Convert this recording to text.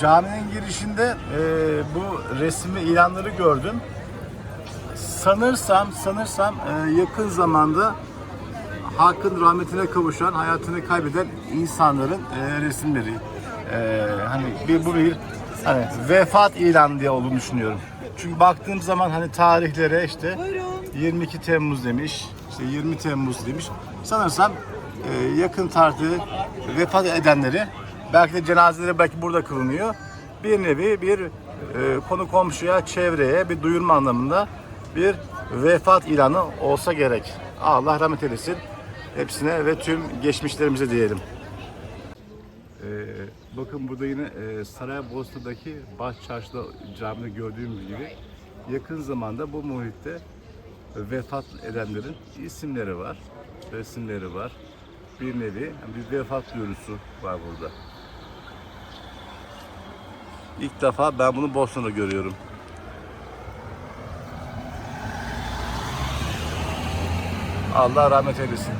caminin girişinde e, bu resmi ilanları gördüm. Sanırsam, sanırsam e, yakın zamanda hakkın rahmetine kavuşan, hayatını kaybeden insanların e, resimleri. E, hani bir bu bir hani vefat ilanı diye olduğunu düşünüyorum. Çünkü baktığım zaman hani tarihlere işte 22 Temmuz demiş, işte 20 Temmuz demiş. Sanırsam e, yakın tarihte vefat edenleri belki de cenazeleri belki burada kılınıyor. Bir nevi bir e, konu komşuya, çevreye bir duyurma anlamında bir vefat ilanı olsa gerek. Allah rahmet eylesin hepsine ve tüm geçmişlerimize diyelim. Ee, bakın burada yine e, Saraybosna'daki Baş Çarşı'da camide gördüğümüz gibi yakın zamanda bu muhitte vefat edenlerin isimleri var, resimleri var. Bir nevi bir vefat duyurusu var burada. İlk defa ben bunu Bosna'da görüyorum. Allah rahmet eylesin.